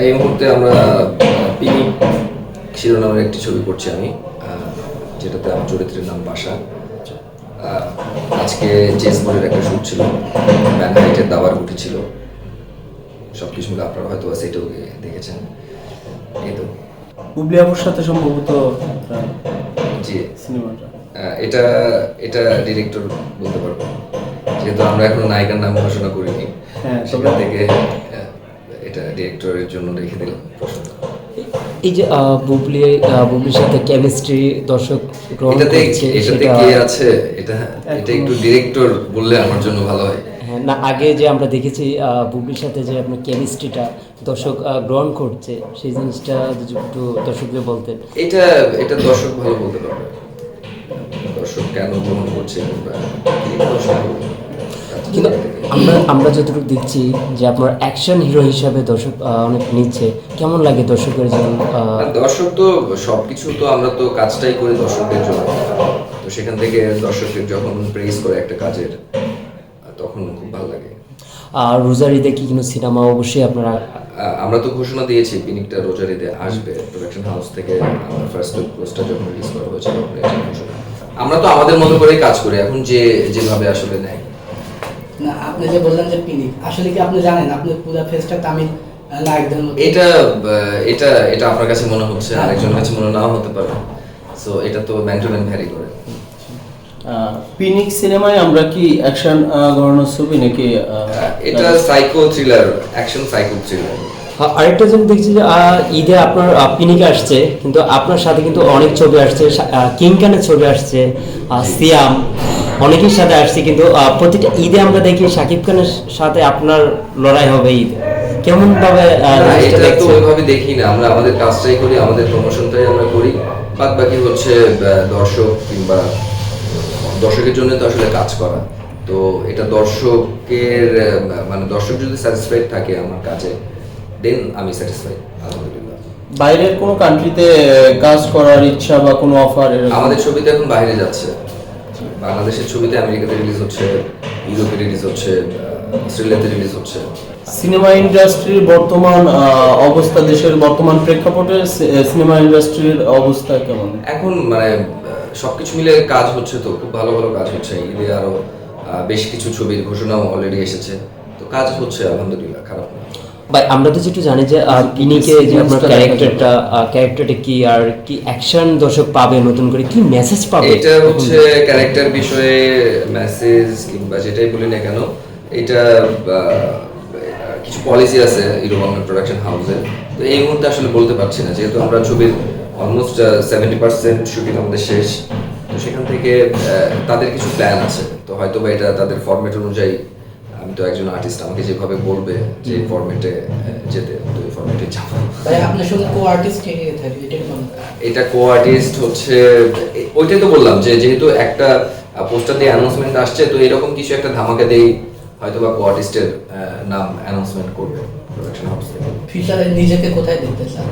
এই মুহূর্তে আমরা পিনিক শিরোনামের একটি ছবি করছি আমি যেটাতে আমার চরিত্রের নাম বাসা। আজকে জেস বোর্ডের একটা শ্যুট ছিল ব্যানহাইটের দাবার গুটি ছিল। সব কিছু মিলে আপনারা হয়তো সেটাও দেখেছেন। এই তো। বুবলি আপুর সাথে সম্ভবত জি। সিনেমাটা। এটা এটা ডিরেক্টর বলতে পারব। যেহেতু আমরা এখনও নায়িকার নাম ঘোষণা করিনি হ্যাঁ, সেখান থেকে ডিরেক্টরের জন্য রেখে দিলাম। এই যে বুবলি বুবলির সাথে কেমিস্ট্রি দর্শক গ্রহণ এটাতে এটাতে কে আছে? এটা এটা একটু ডিরেক্টর বললে আমার জন্য ভালো হয়। হ্যাঁ, না আগে যে আমরা দেখেছি বুবলির সাথে যে আপনার কেমিস্ট্রিটা দর্শক গ্রহণ করছে সেই জিনিসটা একটু দর্শকদের বলতেন। এটা এটা দর্শক ভালো বলতে পারবে। দর্শক কেন গ্রহণ করছে? দর্শক। কিন্তু আমরা আমরা যতটুকু দেখছি যে আপনার অ্যাকশন হিরো হিসাবে দর্শক অনেক নিচ্ছে। কেমন লাগে দর্শকের আর দর্শক তো সবকিছু তো আমরা তো কাজটাই করি দর্শকদের জন্য। তো সেখান থেকে দর্শকের যখন প্রেস করে একটা কাজের তখন খুব ভালো লাগে। আর রোজারিতে কি কোনো সিনেমা অবশ্যই আপনারা? আমরা তো ঘোষণা দিয়েছি পিনিকটা রোজারিতে আসবে। প্রোডাকশন হাউস থেকে আমার ফার্স্ট পোস্টার যখন রিলিজ করা হয়েছে তখন এটা ঘোষণা আমরা তো আমাদের মতো করেই কাজ করি এখন যে যেভাবে আসলে নেয়। না আপনি যে বললেন যে পিনিক আসলে কি আপনি জানেন? আপনি পুরো ফেসটা তামিল এটা এটা এটা আপনার কাছে মনে হচ্ছে আরেকজনের কাছে মনে নাও হতে পারে। সো এটা তো ম্যান টু ম্যান ভ্যারি করে পিনিক সিনেমায় আমরা কি অ্যাকশন গড়ানোর ছবি নাকি এটা psycho thriller action psycho thriller. আরেকটা জিনিস দেখছি যে আহ, ঈদে আপনার পিনিকে আসছে কিন্তু আপনার সাথে কিন্তু অনেক ছবি আসছে কিংকানের ছবি আসছে সিয়াম। অনেকের সাথে আসছে কিন্তু প্রতিটা ঈদে আমরা দেখি শাকিব খানের সাথে আপনার লড়াই হবে ঈদ। কেমন ভাবে এটা তো ওইভাবে দেখি না আমরা আমাদের কাজটাই করি আমাদের প্রমোশনটাই আমরা করি। বাদ বাকি হচ্ছে দর্শক কিংবা দর্শকের জন্য তো আসলে কাজ করা। তো এটা দর্শকের মানে দর্শক যদি স্যাটিসফাইড থাকে আমার কাজে দেন আমি স্যাটিসফাইড আলহামদুলিল্লাহ। বাইরের কোনো কান্ট্রিতে কাজ করার ইচ্ছা বা কোনো অফার আমাদের ছবিতে এখন বাইরে যাচ্ছে। বাংলাদেশের ছবিতে আমেরিকাতে রিলিজ হচ্ছে ইউরোপে রিলিজ হচ্ছে অস্ট্রেলিয়াতে রিলিজ হচ্ছে। সিনেমা ইন্ডাস্ট্রির বর্তমান অবস্থা দেশের বর্তমান প্রেক্ষাপটে সিনেমা ইন্ডাস্ট্রির অবস্থা কেমন? এখন মানে সবকিছু মিলে কাজ হচ্ছে তো খুব ভালো ভালো কাজ হচ্ছে। ঈদে আরও বেশ কিছু ছবির ঘোষণাও অলরেডি এসেছে। তো কাজ হচ্ছে আলহামদুলিল্লাহ খারাপ না। ভাই আমরা তো যেটু জানি যে পিনিকে যে আপনার ক্যারেক্টারটা ক্যারেক্টারটা কি আর কি অ্যাকশন দর্শক পাবে নতুন করে কি মেসেজ পাবে? এটা হচ্ছে ক্যারেক্টার বিষয়ে মেসেজ কিংবা যেটাই বলি না কেন এটা কিছু পলিসি আছে হিরো প্রোডাকশন হাউসে তো এই মুহূর্তে আসলে বলতে পারছি না যেহেতু আমরা ছবির অলমোস্ট সেভেন্টি পার্সেন্ট শুটিং আমাদের শেষ তো সেখান থেকে আহ, তাদের কিছু প্ল্যান আছে। তো হয়তো বা এটা তাদের ফরম্যাট অনুযায়ী তো একজন আর্টিস্ট আমাকে যেভাবে বলবে যে ফরম্যাটে যেতে তো ওই ফরম্যাটে যাব। ভাই আপনার সঙ্গে কো আর্টিস্ট কে কে থাকে এটা বলুন। এটা কো আর্টিস্ট হচ্ছে ওইটাই তো বললাম যে যেহেতু একটা পোস্টার দিয়ে অ্যানাউন্সমেন্ট আসছে তো এরকম কিছু একটা ধামাকা দেই হয়তো বা কো আর্টিস্টের নাম অ্যানাউন্সমেন্ট করবে প্রোডাকশন হাউস থেকে। ফিউচারে নিজেকে কোথায় দেখতে চান?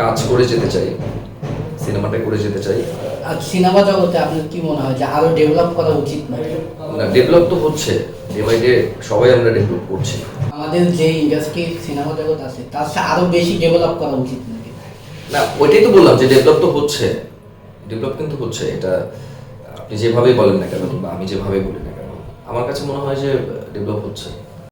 কাজ করে যেতে চাই। সিনেমাটা করে যেতে চাই। আর সিনেমা জগতে আপনার কি মনে হয় যে আরও ডেভেলপ করা উচিত নাকি না ডেভেলপ তো হচ্ছে। ডে বাই ডে সবাই আমরা ডেভেলপ করছি। আমাদের যে ইন্ডাস্ট্রি সিনেমা জগৎ আছে তার সাথে আরও বেশি ডেভেলপ করা উচিত নাকি? না ওইটাই তো বললাম যে ডেভেলপ তো হচ্ছে। ডেভেলপ কিন্তু হচ্ছে। এটা আপনি যেভাবেই বলেন না কেন কিংবা আমি যেভাবে বলি না কেন আমার কাছে মনে হয় যে ডেভেলপ হচ্ছে।